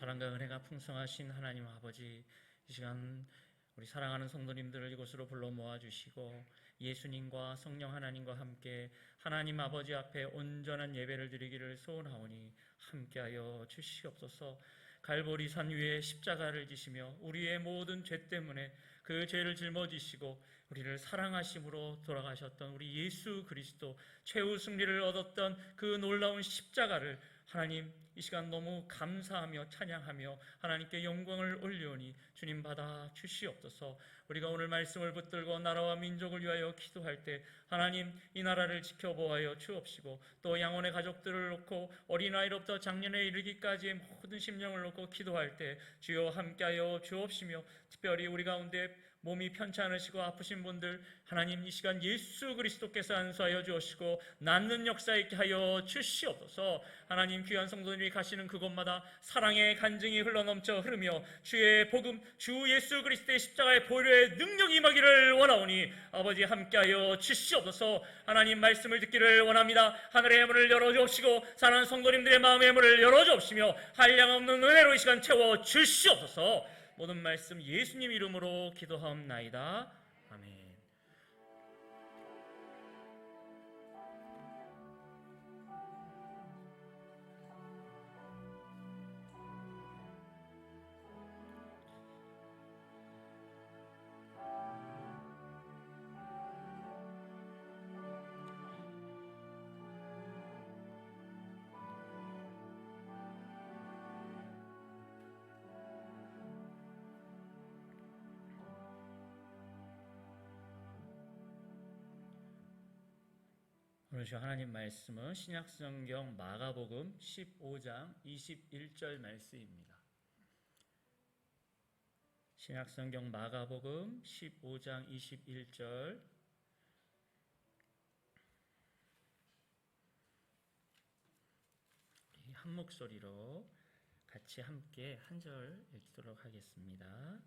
사랑과 은혜가 풍성하신 하나님 아버지 이 시간 우리 사랑하는 성도님들을 이곳으로 불러 모아 주시고 예수님과 성령 하나님과 함께 하나님 아버지 앞에 온전한 예배를 드리기를 소원하오니 함께하여 주시옵소서. 갈보리 산 위에 십자가를 지시며 우리의 모든 죄 때문에 그 죄를 짊어지시고 우리를 사랑하심으로 돌아가셨던 우리 예수 그리스도 최후 승리를 얻었던 그 놀라운 십자가를 하나님 이 시간 너무 감사하며 찬양하며 하나님께 영광을 올려오니 주님 받아 주시옵소서. 우리가 오늘 말씀을 붙들고 나라와 민족을 위하여 기도할 때 하나님 이 나라를 지켜보아여 주옵시고 또 양원의 가족들을 놓고 어린아이로부터 작년에 이르기까지의 모든 심령을 놓고 기도할 때 주여 함께하여 주옵시며 특별히 우리 가운데 몸이 편치 않으시고 아프신 분들 하나님 이 시간 예수 그리스도께서 안수하여 주시고 낫는 역사 있게 하여 주시옵소서. 하나님 귀한 성도님이 가시는 그곳마다 사랑의 간증이 흘러넘쳐 흐르며 주의 복음 주 예수 그리스도의 십자가의 보혈의 능력이 임하기를 원하오니 아버지 함께하여 주시옵소서. 하나님 말씀을 듣기를 원합니다. 하늘의 문을 열어주옵시고 사랑하는 성도님들의 마음의 문을 열어주옵시며 한량없는 은혜로 이 시간 채워 주시옵소서 모든 말씀 예수님 이름으로 기도하옵나이다. 오늘 주 하나님 말씀은 신약성경 마가복음 15장 21절 말씀입니다. 신약성경 마가복음 15장 21절 한 목소리로 같이 함께 한 절 읽도록 하겠습니다.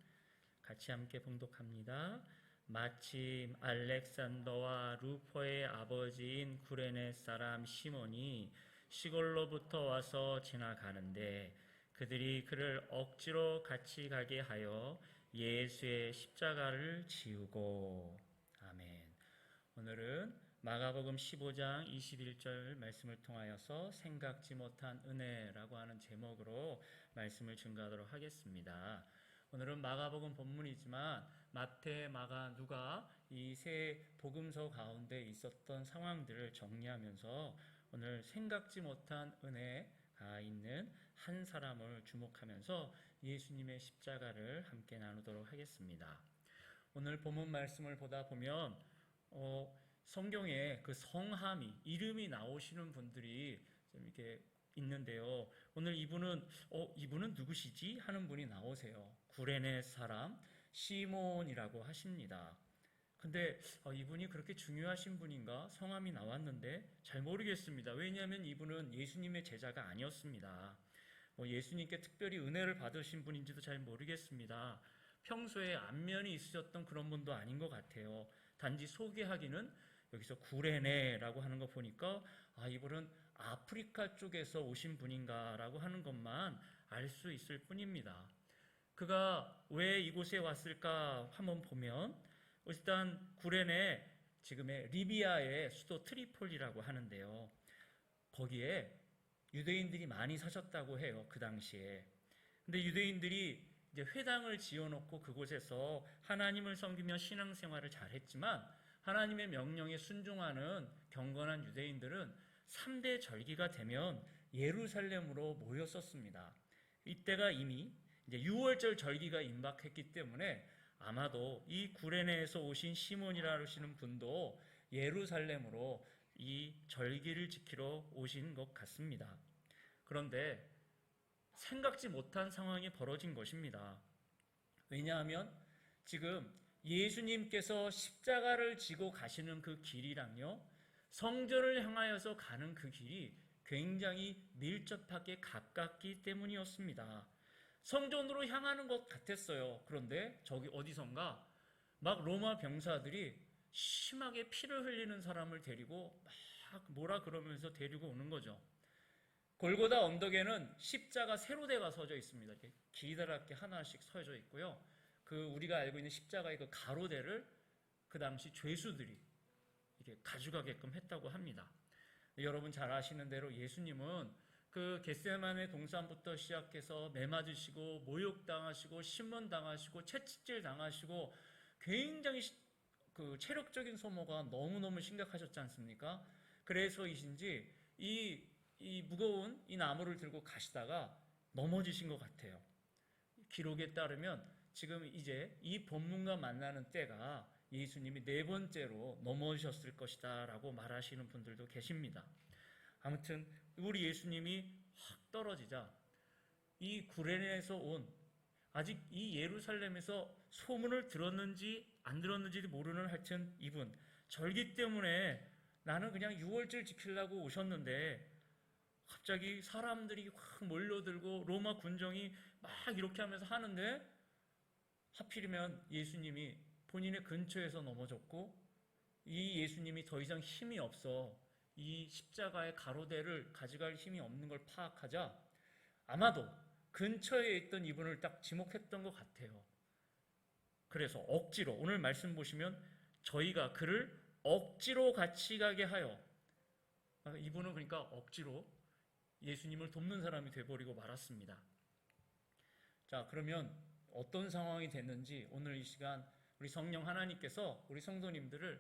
같이 함께 봉독합니다. 마침 알렉산더와 루포의 아버지인 구레네 사람 시몬이 시골로부터 와서 지나가는데 그들이 그를 억지로 같이 가게 하여 예수의 십자가를 지우고 아멘. 오늘은 마가복음 15장 21절 말씀을 통하여서 생각지 못한 은혜라고 하는 제목으로 말씀을 증가하도록 하겠습니다. 오늘은 마가복음 본문이지만 마태, 마가, 누가 이 세 복음서 가운데 있었던 상황들을 정리하면서 오늘 생각지 못한 은혜가 있는 한 사람을 주목하면서 예수님의 십자가를 함께 나누도록 하겠습니다. 오늘 본문 말씀을 보다 보면 어, 성경에 그 성함이 이름이 나오시는 분들이 좀 이렇게 있는데요. 오늘 이분은 어 이분은 누구시지 하는 분이 나오세요. 구레네 사람 시몬이라고 하십니다. 근데 어, 이분이 그렇게 중요하신 분인가 성함이 나왔는데 잘 모르겠습니다. 왜냐하면 이분은 예수님의 제자가 아니었습니다. 뭐 예수님께 특별히 은혜를 받으신 분인지도 잘 모르겠습니다. 평소에 안면이 있으셨던 그런 분도 아닌 것 같아요. 단지 소개하기는 여기서 구레네라고 하는 거 보니까 아 이분은 아프리카 쪽에서 오신 분인가라고 하는 것만 알 수 있을 뿐입니다. 그가 왜 이곳에 왔을까 한번 보면 일단 구레네 지금의 리비아의 수도 트리폴리라고 하는데요. 거기에 유대인들이 많이 사셨다고 해요. 그 당시에. 근데 유대인들이 이제 회당을 지어놓고 그곳에서 하나님을 섬기며 신앙생활을 잘했지만 하나님의 명령에 순종하는 경건한 유대인들은 3대 절기가 되면 예루살렘으로 모였었습니다. 이때가 이미 이제 6월절 절기가 임박했기 때문에 아마도 이 구레네에서 오신 시몬이라 하시는 분도 예루살렘으로 이 절기를 지키러 오신 것 같습니다. 그런데 생각지 못한 상황이 벌어진 것입니다. 왜냐하면 지금 예수님께서 십자가를 지고 가시는 그 길이랑요, 성전을 향하여서 가는 그 길이 굉장히 밀접하게 가깝기 때문이었습니다. 성전으로 향하는 것 같았어요. 그런데 저기 어디선가 막 로마 병사들이 심하게 피를 흘리는 사람을 데리고 막 뭐라 그러면서 데리고 오는 거죠. 골고다 언덕에는 십자가 세로대가 서져 있습니다. 이렇게 기다랗게 하나씩 서져 있고요. 그 우리가 알고 있는 십자가의 그 가로대를 그 당시 죄수들이 이렇게 가져가게끔 했다고 합니다. 여러분 잘 아시는 대로 예수님은 그 겟세만의 동산부터 시작해서 매 맞으시고 모욕 당하시고 신문 당하시고 채찍질 당하시고 굉장히 시- 그 체력적인 소모가 너무너무 심각하셨지 않습니까? 그래서이신지 이, 이 무거운 이 나무를 들고 가시다가 넘어지신 것 같아요. 기록에 따르면 지금 이제 이 본문과 만나는 때가 예수님이 네 번째로 넘어지셨을 것이다 라고 말하시는 분들도 계십니다. 아무튼 우리 예수님이 확 떨어지자 이 구레네에서 온 아직 이 예루살렘에서 소문을 들었는지 안 들었는지도 모르는 하여튼 이분 절기 때문에 나는 그냥 유월절 지키려고 오셨는데 갑자기 사람들이 확 몰려들고 로마 군정이 막 이렇게 하면서 하는데 하필이면 예수님이 본인의 근처에서 넘어졌고 이 예수님이 더 이상 힘이 없어 이 십자가의 가로대를 가져갈 힘이 없는 걸 파악하자 아마도 근처에 있던 이분을 딱 지목했던 것 같아요. 그래서 억지로 오늘 말씀 보시면 저희가 그를 억지로 같이 가게 하여 아, 이분은 그러니까 억지로 예수님을 돕는 사람이 돼버리고 말았습니다. 자 그러면 어떤 상황이 됐는지 오늘 이 시간 우리 성령 하나님께서 우리 성도님들을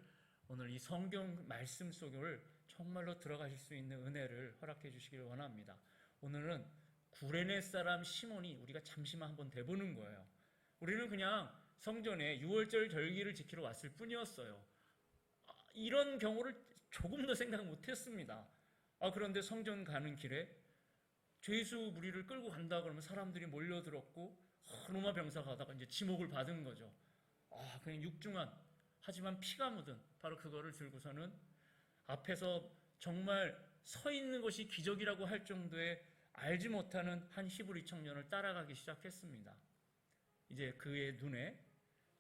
오늘 이 성경 말씀 속을 정말로 들어가실 수 있는 은혜를 허락해 주시기를 원합니다. 오늘은 구레네 사람 시몬이 우리가 잠시만 한번 대보는 거예요. 우리는 그냥 성전에 유월절 절기를 지키러 왔을 뿐이었어요. 아, 이런 경우를 조금도 생각 못했습니다. 아 그런데 성전 가는 길에 죄수 무리를 끌고 간다 그러면 사람들이 몰려들었고 아, 로마 병사 가다가 이제 지목을 받은 거죠. 아 그냥 육중한 하지만 피가 묻은 바로 그거를 들고서는 앞에서 정말 서 있는 것이 기적이라고 할 정도의 알지 못하는 한 히브리 청년을 따라가기 시작했습니다. 이제 그의 눈에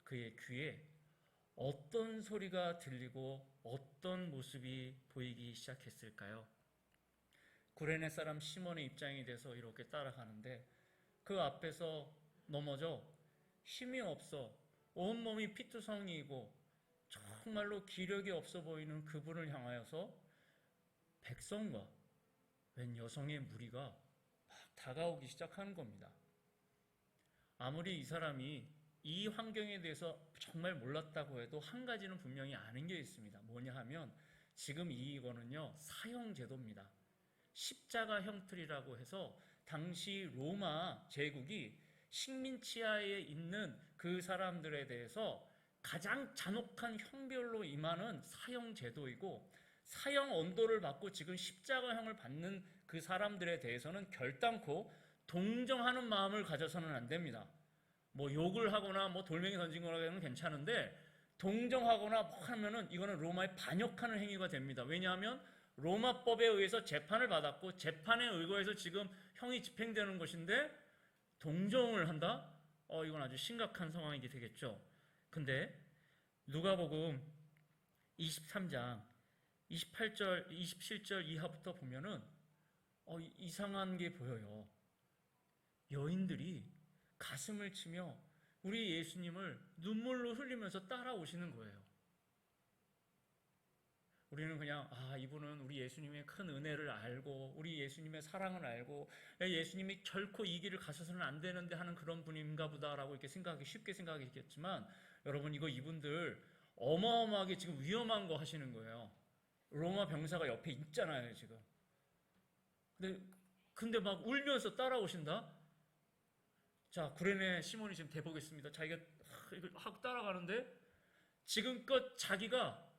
그의 귀에 어떤 소리가 들리고 어떤 모습이 보이기 시작했을까요? 구레네 사람 시몬의 입장이 돼서 이렇게 따라가는데 그 앞에서 넘어져 힘이 없어 온몸이 피투성이고 정말로 기력이 없어 보이는 그분을 향하여서 백성과 웬 여성의 무리가 막 다가오기 시작하는 겁니다. 아무리 이 사람이 이 환경에 대해서 정말 몰랐다고 해도 한 가지는 분명히 아는 게 있습니다. 뭐냐 하면 지금 이거는요 사형 제도입니다. 십자가 형틀이라고 해서 당시 로마 제국이 식민 치하에 있는 그 사람들에 대해서 가장 잔혹한 형별로 임하는 사형 제도이고 사형 언도를 받고 지금 십자가형을 받는 그 사람들에 대해서는 결단코 동정하는 마음을 가져서는 안 됩니다. 뭐 욕을 하거나 뭐 돌멩이 던진 거라는 괜찮은데 동정하거나 뭐 하면은 이거는 로마에 반역하는 행위가 됩니다. 왜냐하면 로마법에 의해서 재판을 받았고 재판에 의거해서 지금 형이 집행되는 것인데 동정을 한다? 어 이건 아주 심각한 상황이 되겠죠. 근데 누가복음 23장 28절 27절 이하부터 보면은 어, 이- 이상한 게 보여요. 여인들이 가슴을 치며 우리 예수님을 눈물로 흘리면서 따라오시는 거예요. 우리는 그냥 아 이분은 우리 예수님의 큰 은혜를 알고 우리 예수님의 사랑을 알고 예수님이 결코 이 길을 가셔서는 안 되는데 하는 그런 분인가 보다라고 이렇게 생각하기 쉽게 생각하겠지만 여러분 이거 이분들 어마어마하게 지금 위험한 거 하시는 거예요. 로마 병사가 옆에 있잖아요 지금. 근데 근데 막 울면서 따라오신다. 자 구레네 시몬이 지금 대보겠습니다. 자기가 하- 이걸 하고 따라가는데 지금껏 자기가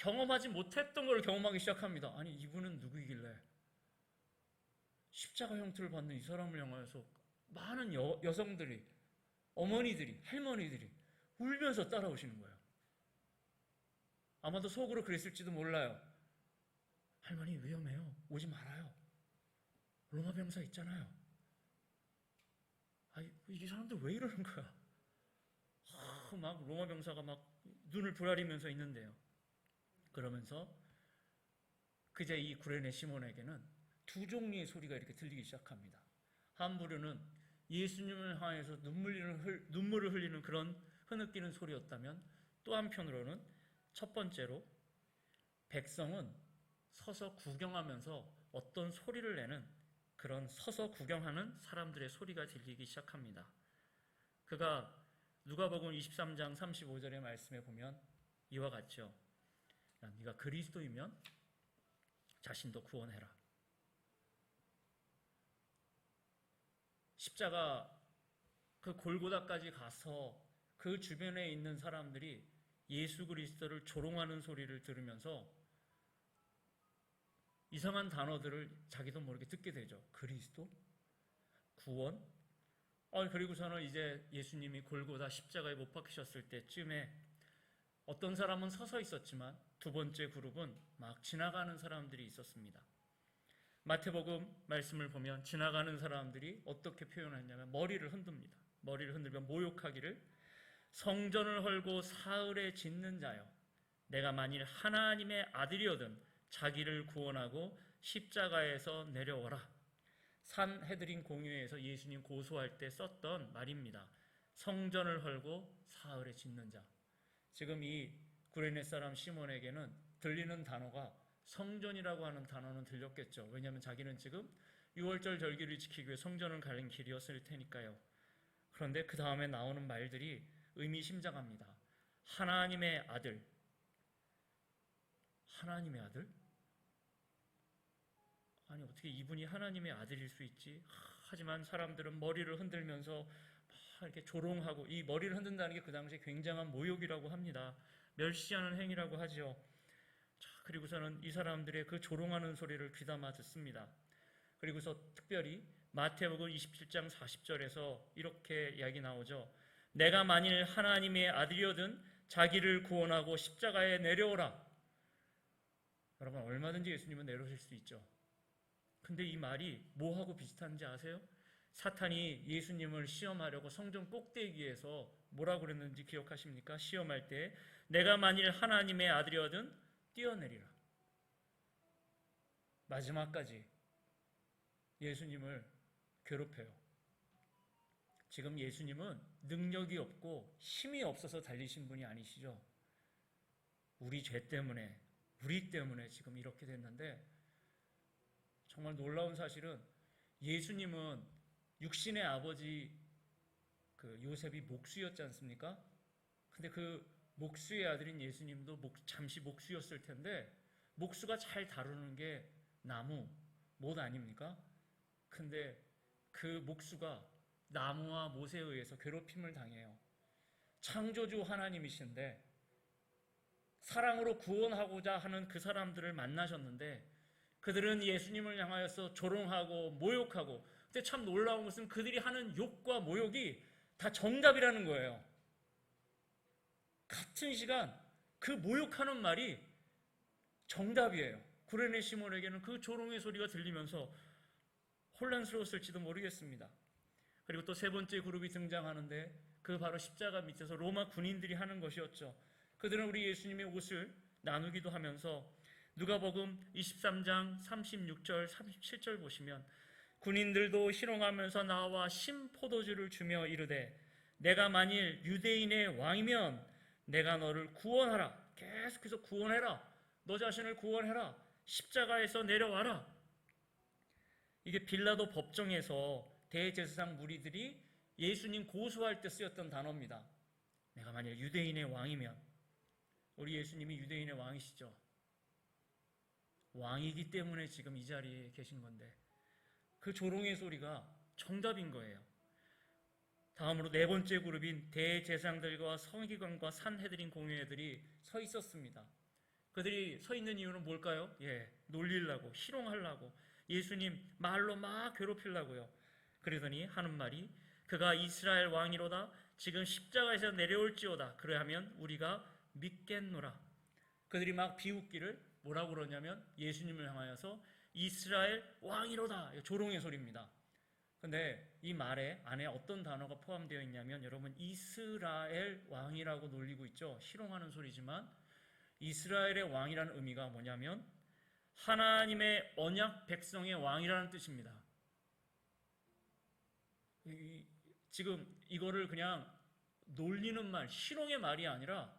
경험하지 못했던 걸 경험하기 시작합니다. 아니 이분은 누구이길래 십자가 형태를 받는 이 사람을 향하여서 많은 여, 여성들이 어머니들이 할머니들이 울면서 따라오시는 거예요. 아마도 속으로 그랬을지도 몰라요. 할머니 위험해요. 오지 말아요. 로마 병사 있잖아요. 아, 이 사람들 왜 이러는 거야? 아, 막 로마 병사가 막 눈을 부라리면서 있는데요. 그러면서 그제 이 구레네 시몬에게는 두 종류의 소리가 이렇게 들리기 시작합니다. 한 부류는 예수님을 향해서 흘, 눈물을 흘리는 그런 흐느끼는 소리였다면 또 한편으로는 첫 번째로 백성은 서서 구경하면서 어떤 소리를 내는 그런 서서 구경하는 사람들의 소리가 들리기 시작합니다. 그가 누가복음 23장 35절의 말씀에 보면 이와 같죠. 야, 네가 그리스도이면 자신도 구원해라. 십자가 그 골고다까지 가서 그 주변에 있는 사람들이 예수 그리스도를 조롱하는 소리를 들으면서 이상한 단어들을 자기도 모르게 듣게 되죠. 그리스도? 구원? 어, 그리고서는 이제 예수님이 골고다 십자가에 못 박히셨을 때쯤에 어떤 사람은 서서 있었지만 두 번째 그룹은 막 지나가는 사람들이 있었습니다. 마태복음 말씀을 보면 지나가는 사람들이 어떻게 표현했냐면 머리를 흔듭니다. 머리를 흔들며 모욕하기를 성전을 헐고 사흘에 짓는 자여 내가 만일 하나님의 아들이거든 자기를 구원하고 십자가에서 내려오라. 산 헤드린 공유에서 예수님 고소할 때 썼던 말입니다. 성전을 헐고 사흘에 짓는 자. 지금 이 구레네 사람 시몬에게는 들리는 단어가 성전이라고 하는 단어는 들렸겠죠. 왜냐하면 자기는 지금 6월절 절기를 지키기 위해 성전을 가는 길이었을 테니까요. 그런데 그 다음에 나오는 말들이 의미심장합니다. 하나님의 아들. 하나님의 아들? 아니 어떻게 이분이 하나님의 아들일 수 있지? 하지만 사람들은 머리를 흔들면서 막 이렇게 조롱하고 이 머리를 흔든다는 게 그 당시에 굉장한 모욕이라고 합니다. 멸시하는 행위라고 하죠. 자, 그리고서는 이 사람들의 그 조롱하는 소리를 귀담아 듣습니다. 그리고서 특별히 마태복음 27장 40절에서 이렇게 이야기 나오죠. 내가 만일 하나님의 아들이거든 자기를 구원하고 십자가에 내려오라. 여러분 얼마든지 예수님은 내려오실 수 있죠. 근데 이 말이 뭐하고 비슷한지 아세요? 사탄이 예수님을 시험하려고 성전 꼭대기에서 뭐라고 그랬는지 기억하십니까? 시험할 때 내가 만일 하나님의 아들이거든 뛰어내리라. 마지막까지 예수님을 괴롭혀요. 지금 예수님은 능력이 없고 힘이 없어서 달리신 분이 아니시죠. 우리 죄 때문에, 우리 때문에 지금 이렇게 됐는데 정말 놀라운 사실은 예수님은 육신의 아버지 그 요셉이 목수였지 않습니까? 근데 그 목수의 아들인 예수님도 목, 잠시 목수였을 텐데 목수가 잘 다루는 게 나무, 못 아닙니까? 근데 그 목수가 나무와 못에 의해서 괴롭힘을 당해요. 창조주 하나님이신데 사랑으로 구원하고자 하는 그 사람들을 만나셨는데 그들은 예수님을 향하여서 조롱하고 모욕하고 근데 참 놀라운 것은 그들이 하는 욕과 모욕이 다 정답이라는 거예요. 같은 시간 그 모욕하는 말이 정답이에요. 구레네 시몬에게는 그 조롱의 소리가 들리면서 혼란스러웠을지도 모르겠습니다. 그리고 또 세 번째 그룹이 등장하는데 그 바로 십자가 밑에서 로마 군인들이 하는 것이었죠. 그들은 우리 예수님의 옷을 나누기도 하면서 누가복음 23장 36절 37절 보시면 군인들도 희롱하면서 나와 신포도주를 주며 이르되 내가 만일 유대인의 왕이면 내가 너를 구원하라 계속해서 구원해라 너 자신을 구원해라 십자가에서 내려와라 이게 빌라도 법정에서 대제사장 무리들이 예수님 고소할 때 쓰였던 단어입니다. 내가 만약 유대인의 왕이면 우리 예수님이 유대인의 왕이시죠. 왕이기 때문에 지금 이 자리에 계신 건데 그 조롱의 소리가 정답인 거예요. 다음으로 네 번째 그룹인 대제사장들과 성기관과 산해드린 공회들이 서 있었습니다. 그들이 서 있는 이유는 뭘까요? 예, 놀리려고, 희롱하려고, 예수님 말로 막 괴롭히려고요. 그러더니 하는 말이 그가 이스라엘 왕이로다 지금 십자가에서 내려올지어다 그래하면 우리가 믿겠노라 그들이 막 비웃기를 뭐라고 그러냐면 예수님을 향하여서 이스라엘 왕이로다. 조롱의 소리입니다. 근데 이 말에 안에 어떤 단어가 포함되어 있냐면 여러분 이스라엘 왕이라고 놀리고 있죠. 희롱하는 소리지만 이스라엘의 왕이라는 의미가 뭐냐면 하나님의 언약 백성의 왕이라는 뜻입니다. 이, 지금 이거를 그냥 놀리는 말, 실용의 말이 아니라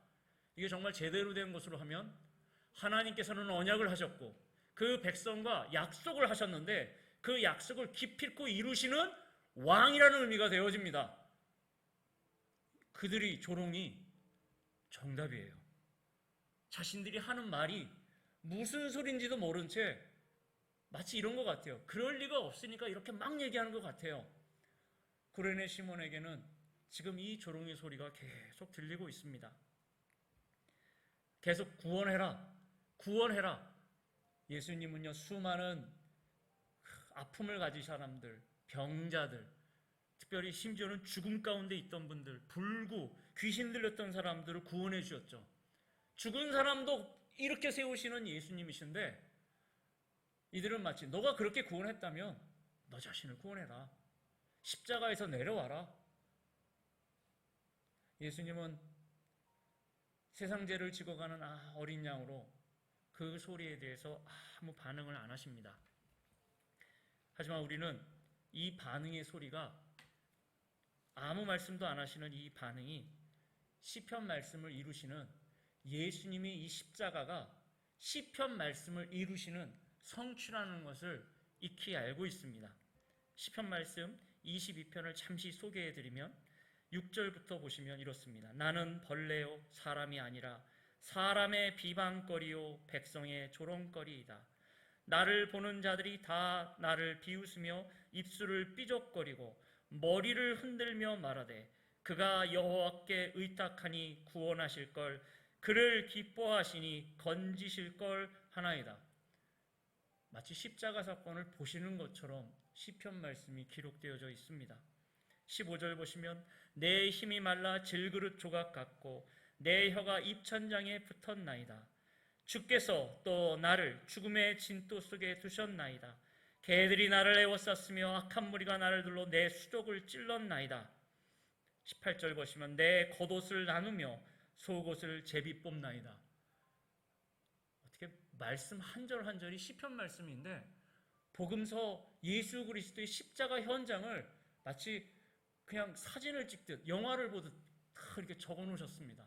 이게 정말 제대로 된 것으로 하면 하나님께서는 언약을 하셨고 그 백성과 약속을 하셨는데 그 약속을 기필코 이루시는 왕이라는 의미가 되어집니다. 그들이 조롱이 정답이에요. 자신들이 하는 말이 무슨 소린지도 모른 채 마치 이런 것 같아요. 그럴 리가 없으니까 이렇게 막 얘기하는 것 같아요. 고레네 시몬에게는 지금 이 조롱의 소리가 계속 들리고 있습니다. 계속 구원해라. 구원해라. 예수님은요, 수많은 아픔을 가진 사람들, 병자들, 특별히 심지어는 죽음 가운데 있던 분들, 불구, 귀신 들렸던 사람들을 구원해 주셨죠. 죽은 사람도 이렇게 세우시는 예수님이신데, 이들은 마치 너가 그렇게 구원했다면 너 자신을 구원해라. 십자가에서 내려와라. 예수님은 세상 죄를 지고 가는 아, 어린 양으로 그 소리에 대해서 아무 반응을 안 하십니다. 하지만 우리는 이 반응의 소리가 아무 말씀도 안 하시는 이 반응이 시편 말씀을 이루시는 예수님이 이 십자가가 시편 말씀을 이루시는 성취라는 것을 익히 알고 있습니다. 시편 말씀 22편을 잠시 소개해 드리면 6절부터 보시면 이렇습니다. 나는 벌레요 사람이 아니라 사람의 비방거리요 백성의 조롱거리이다. 나를 보는 자들이 다 나를 비웃으며 입술을 삐적거리고 머리를 흔들며 말하되 그가 여호와께 의탁하니 구원하실 걸 그를 기뻐하시니 건지실 걸 하나이다. 마치 십자가 사건을 보시는 것처럼 시편 말씀이 기록되어져 있습니다. 15절 보시면 내 힘이 말라 질그릇 조각 같고 내 혀가 입천장에 붙었나이다. 주께서 또 나를 죽음의 진토 속에 두셨나이다. 개들이 나를 에워쌌으며 악한 무리가 나를 둘러 내 수족을 찔렀나이다. 18절 보시면 내 겉옷을 나누며 속옷을 제비 뽑나이다. 어떻게 말씀 한 절 한 절이 시편 말씀인데 복음서 예수 그리스도의 십자가 현장을 마치 그냥 사진을 찍듯 영화를 보듯 다 이렇게 적어 놓으셨습니다.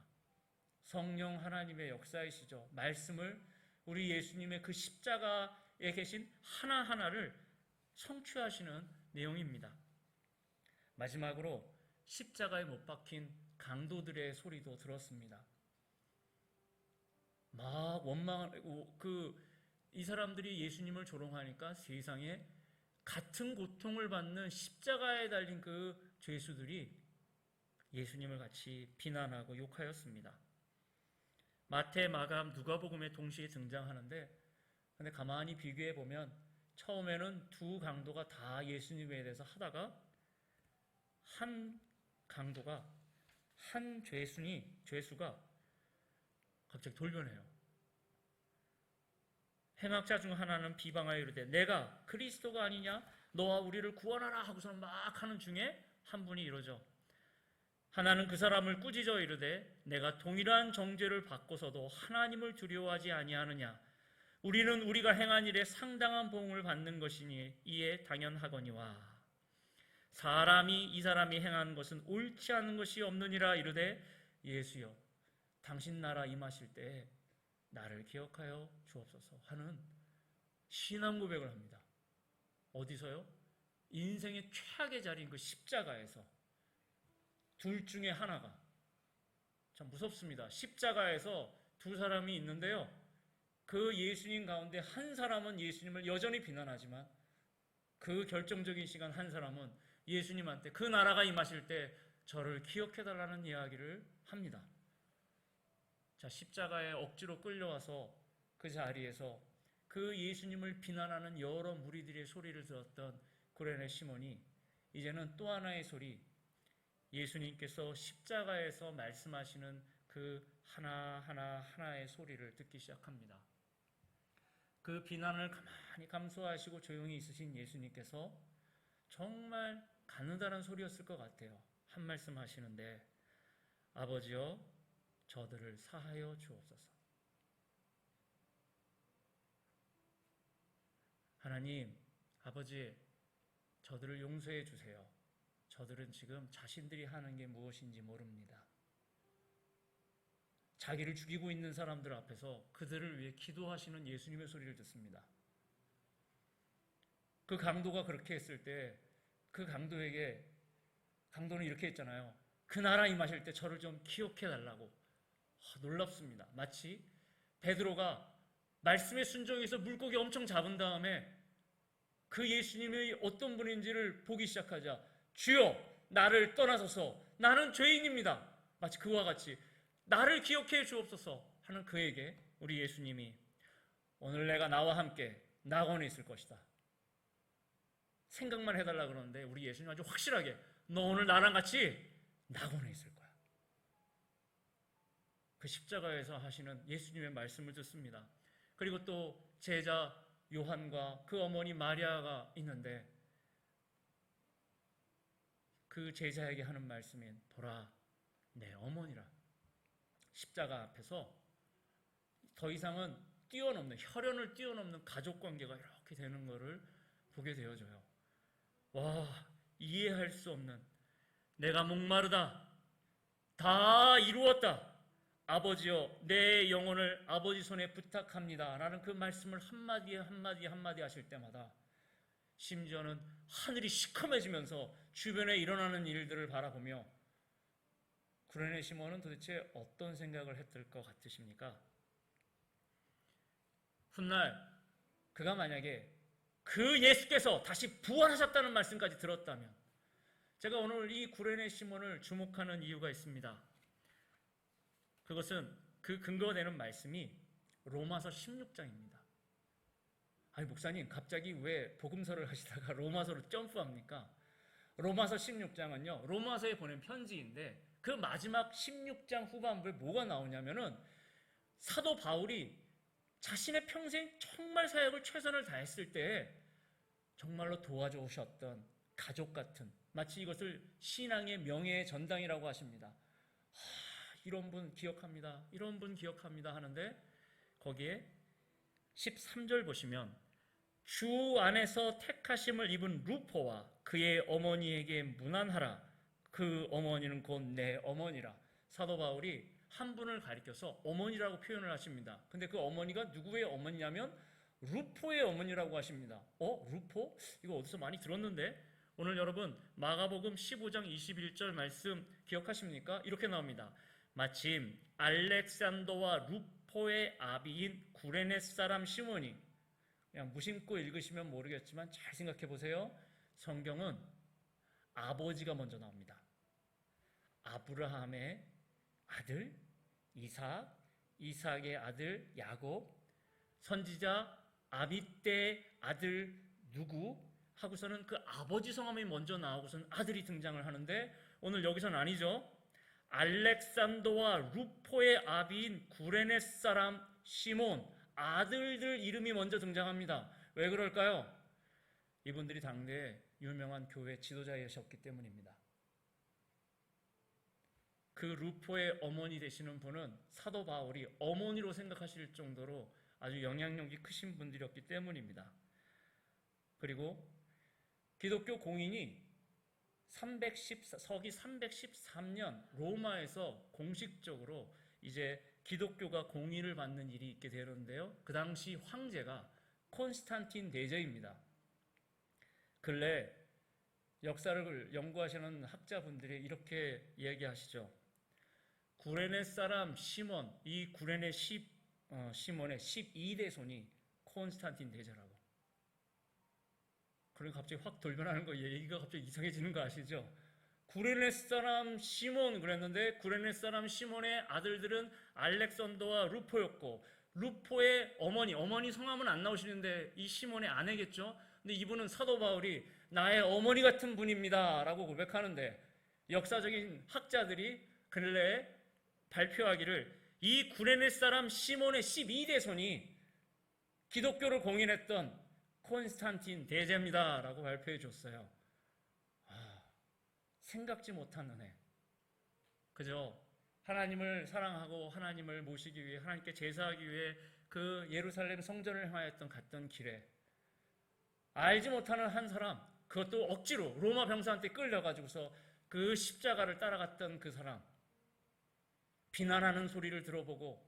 성령 하나님의 역사이시죠. 말씀을 우리 예수님의 그 십자가에 계신 하나하나를 성취하시는 내용입니다. 마지막으로 십자가에 못 박힌 강도들의 소리도 들었습니다. 막 원망 그 이 사람들이 예수님을 조롱하니까 세상에 같은 고통을 받는 십자가에 달린 그 죄수들이 예수님을 같이 비난하고 욕하였습니다. 마태, 마감, 누가복음에 동시에 등장하는데 근데 가만히 비교해 보면 처음에는 두 강도가 다 예수님에 대해서 하다가 한 강도가 한 죄순이 죄수가 갑자기 돌변해요. 행악자 중 하나는 비방하여 이르되 내가 그리스도가 아니냐 너와 우리를 구원하라 하고서는 막 하는 중에 한 분이 이러죠. 하나는 그 사람을 꾸짖어 이르되 내가 동일한 정죄를 받고서도 하나님을 두려워하지 아니하느냐 우리는 우리가 행한 일에 상당한 보응을 받는 것이니 이에 당연하거니와 사람이 이 사람이 행한 것은 옳지 않은 것이 없느니라 이르되 예수여 당신 나라 임하실 때 나를 기억하여 주옵소서 하는 신앙 고백을 합니다. 어디서요? 인생의 최악의 자리인 그 십자가에서 둘 중에 하나가 참 무섭습니다. 십자가에서 두 사람이 있는데요. 그 예수님 가운데 한 사람은 예수님을 여전히 비난하지만 그 결정적인 시간 한 사람은 예수님한테 그 나라가 임하실 때 저를 기억해달라는 이야기를 합니다. 자, 십자가에 억지로 끌려와서 그 자리에서 그 예수님을 비난하는 여러 무리들의 소리를 들었던 구레네 시몬이 이제는 또 하나의 소리, 예수님께서 십자가에서 말씀하시는 그 하나하나 하나의 소리를 듣기 시작합니다. 그 비난을 가만히 감수하시고 조용히 있으신 예수님께서 정말 가느다란 소리였을 것 같아요. 한 말씀 하시는데 아버지여 저들을 사하여 주옵소서. 하나님, 아버지, 저들을 용서해 주세요. 저들은 지금 자신들이 하는 게 무엇인지 모릅니다. 자기를 죽이고 있는 사람들 앞에서 그들을 위해 기도하시는 예수님의 소리를 듣습니다. 그 강도가 그렇게 했을 때 그 강도에게 강도는 이렇게 했잖아요. 그 나라 임하실 때 저를 좀 기억해 달라고. 아, 놀랍습니다. 마치 베드로가 말씀에 순종해서 물고기 엄청 잡은 다음에 그 예수님이 어떤 분인지를 보기 시작하자 주여 나를 떠나소서 나는 죄인입니다. 마치 그와 같이 나를 기억해 주옵소서 하는 그에게 우리 예수님이 오늘 내가 나와 함께 낙원에 있을 것이다. 생각만 해달라 그러는데 우리 예수님 아주 확실하게 너 오늘 나랑 같이 낙원에 있을 거야. 그 십자가에서 하시는 예수님의 말씀을 듣습니다. 그리고 또 제자 요한과 그 어머니 마리아가 있는데 그 제자에게 하는 말씀인 보라 내 어머니라. 십자가 앞에서 더 이상은 뛰어넘는 혈연을 뛰어넘는 가족 관계가 이렇게 되는 것을 보게 되어져요. 와 이해할 수 없는 내가 목마르다 다 이루었다. 아버지여 내 영혼을 아버지 손에 부탁합니다. 라는 그 말씀을 한마디 한마디 한마디 하실 때마다 심지어는 하늘이 시커매지면서 주변에 일어나는 일들을 바라보며 구레네 시몬은 도대체 어떤 생각을 했을 것 같으십니까? 훗날 그가 만약에 그 예수께서 다시 부활하셨다는 말씀까지 들었다면 제가 오늘 이 구레네 시몬을 주목하는 이유가 있습니다. 그것은 그 근거가 되는 말씀이 로마서 16장입니다. 아니 목사님 갑자기 왜 복음서를 하시다가 로마서로 점프합니까? 로마서 16장은요. 로마서에 보낸 편지인데 그 마지막 16장 후반부에 뭐가 나오냐면은 사도 바울이 자신의 평생 정말 사역을 최선을 다했을 때 정말로 도와주셨던 가족 같은 마치 이것을 신앙의 명예의 전당이라고 하십니다. 하, 이런 분 기억합니다. 이런 분 기억합니다 하는데 거기에 13절 보시면 주 안에서 택하심을 입은 루포와 그의 어머니에게 문안하라. 그 어머니는 곧 내 어머니라. 사도 바울이 한 분을 가리켜서 어머니라고 표현을 하십니다. 근데 그 어머니가 누구의 어머니냐면 루포의 어머니라고 하십니다. 어? 루포? 이거 어디서 많이 들었는데? 오늘 여러분 마가복음 15장 21절 말씀 기억하십니까? 이렇게 나옵니다. 마침 알렉산더와 루포의 아비인 구레네 사람 시몬이 그냥 무심코 읽으시면 모르겠지만 잘 생각해 보세요. 성경은 아버지가 먼저 나옵니다. 아브라함의 아들 이삭, 이삭의 아들 야곱, 선지자 아비떼 아들 누구 하고서는 그 아버지 성함이 먼저 나오고서는 아들이 등장을 하는데 오늘 여기서는 아니죠. 알렉산더와 루포의 아비인 구레네 사람 시몬 아들들 이름이 먼저 등장합니다. 왜 그럴까요? 이분들이 당대 유명한 교회 지도자이셨기 때문입니다. 그 루포의 어머니 되시는 분은 사도 바울이 어머니로 생각하실 정도로 아주 영향력이 크신 분들이었기 때문입니다. 그리고 기독교 공인이 310, 서기 313년 로마에서 공식적으로 이제 기독교가 공인을 받는 일이 있게 되는데요. 그 당시 황제가 콘스탄틴 대제입니다. 근래 역사를 연구하시는 학자분들이 이렇게 얘기하시죠. 구레네 사람 시몬, 이 구레네 시, 어, 시몬의 12대 손이 콘스탄틴 대제라고. 그리고 갑자기 확 돌변하는 거 얘기가 갑자기 이상해지는 거 아시죠? 구레네 사람 시몬 그랬는데 구레네 사람 시몬의 아들들은 알렉산더와 루포였고 루포의 어머니 어머니 성함은 안 나오시는데 이 시몬의 아내겠죠. 근데 이분은 사도 바울이 나의 어머니 같은 분입니다라고 고백하는데 역사적인 학자들이 근래에 발표하기를 이 구레네 사람 시몬의 12대 손이 기독교를 공인했던 콘스탄틴 대제입니다라고 발표해 줬어요. 생각지 못한 은혜. 그죠? 하나님을 사랑하고 하나님을 모시기 위해 하나님께 제사하기 위해 그 예루살렘 성전을 향하였던 갔던 길에 알지 못하는 한 사람, 그것도 억지로 로마 병사한테 끌려가지고서 그 십자가를 따라갔던 그 사람, 비난하는 소리를 들어보고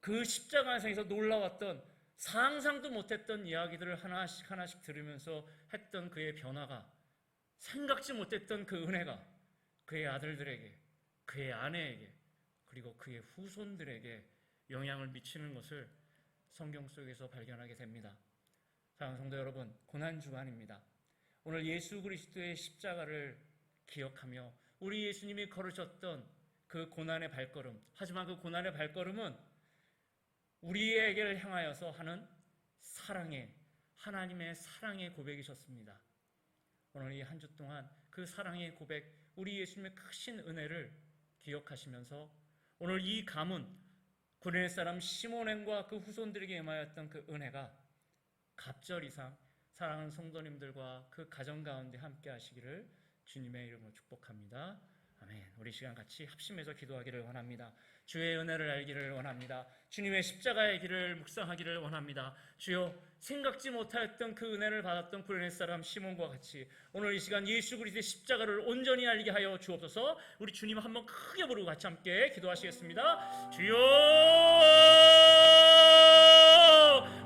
그 십자가에서 놀라웠던 상상도 못했던 이야기들을 하나씩 하나씩 들으면서 했던 그의 변화가 생각지 못했던 그 은혜가 그의 아들들에게, 그의 아내에게, 그리고 그의 후손들에게 영향을 미치는 것을 성경 속에서 발견하게 됩니다. 사랑하는 성도 여러분, 고난 주간입니다. 오늘 예수 그리스도의 십자가를 기억하며 우리 예수님이 걸으셨던 그 고난의 발걸음, 하지만 그 고난의 발걸음은 우리에게를 향하여서 하는 사랑의 하나님의 사랑의 고백이셨습니다. 오늘 이 한 주 동안 그 사랑의 고백, 우리 예수님의 크신 은혜를 기억하시면서 오늘 이 가문 구레네 사람 시몬행과 그 후손들에게 임하였던 그 은혜가 갑절 이상 사랑하는 성도님들과 그 가정 가운데 함께 하시기를 주님의 이름으로 축복합니다. 아멘. 우리 시간 같이 합심해서 기도하기를 원합니다. 주의 은혜를 알기를 원합니다. 주님의 십자가의 길을 묵상하기를 원합니다. 주여 생각지 못하였던 그 은혜를 받았던 구레네 사람 시몬과 같이 오늘 이 시간 예수 그리스도의 십자가를 온전히 알게 하여 주옵소서. 우리 주님 한번 크게 부르고 같이 함께 기도하시겠습니다. 주여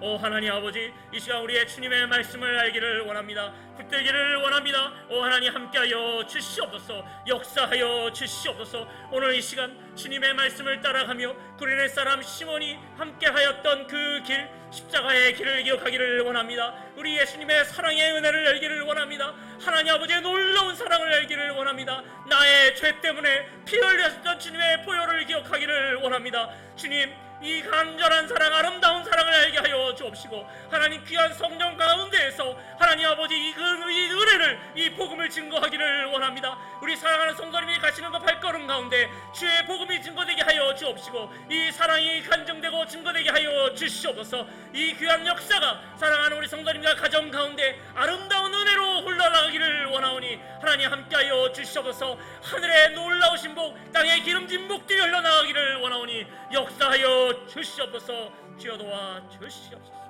오 하나님 아버지 이 시간 우리의 주님의 말씀을 알기를 원합니다. 붙들기를 원합니다. 오 하나님 함께하여 주시옵소서 역사하여 주시옵소서. 오늘 이 시간 주님의 말씀을 따라가며 구레네 사람 시몬이 함께하였던 그 길 십자가의 길을 기억하기를 원합니다. 우리 예수님의 사랑의 은혜를 알기를 원합니다. 하나님 아버지의 놀라운 사랑을 알기를 원합니다. 나의 죄 때문에 피 흘렸던 주님의 보혈을 기억하기를 원합니다. 주님 이 간절한 사랑, 아름다운 사랑을 알게 하여 주옵시고 하나님 귀한 성령 가운데에서 하나님 아버지 이, 그, 이 은혜를 이 복음을 증거하기를 원합니다. 우리 사랑하는 성도님이 가시는 그 발걸음 가운데 주의 복음이 증거되게 하여 주옵시고 이 사랑이 간증되고 증거되게 하여 주시옵소서. 이 귀한 역사가 사랑하는 우리 성도님과 가정 가운데 아름다운 은혜로 흘러나가기를 원하오니 하나님 함께하여 주시옵소서. 하늘의 놀라우신 복, 땅의 기름진 복들이 흘러나가기를 원하오니 역사하여 주시옵소서. 주여 도와 주시옵소서.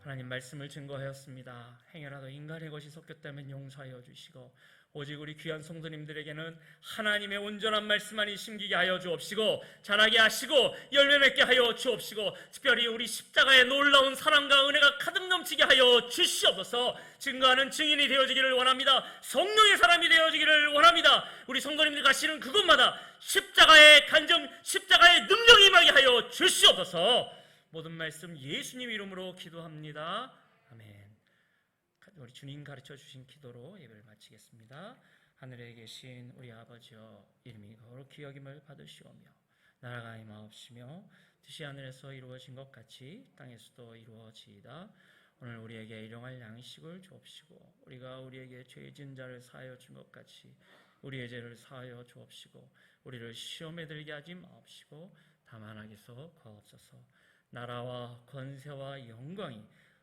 하나님 말씀을 증거하였습니다. 행여라도 인간의 것이 섞였다면 용서하여 주시고 오직 우리 귀한 성도님들에게는 하나님의 온전한 말씀만이 심기게 하여 주옵시고 자라게 하시고 열매 맺게 하여 주옵시고 특별히 우리 십자가의 놀라운 사랑과 은혜가 가득 넘치게 하여 주시옵소서. 증거하는 증인이 되어지기를 원합니다. 성령의 사람이 되어지기를 원합니다. 우리 성도님들 가시는 그곳마다 십자가의 간정 십자가의 능력이 임하게 하여 주시옵소서. 모든 말씀 예수님 이름으로 기도합니다 우리 주님 가르쳐 주신 기도로 예배를 마치겠습니다. 하늘에 계신 우리 아버지여 이름이 거룩히 여김을 받으시오며 나라가 임하옵시며 뜻이 하늘에서 이루어진 것 같이 땅에서도 이루어지이다. 오늘 우리에게 일용할 양식을 주옵시고 우리가 우리에게 죄진 자를 사하여 준 것 같이 우리의 죄를 사하여 주옵시고 우리를 시험에 들게 하지 마옵시고 다만 하게서 거옵소서 나라와 권세와 영광이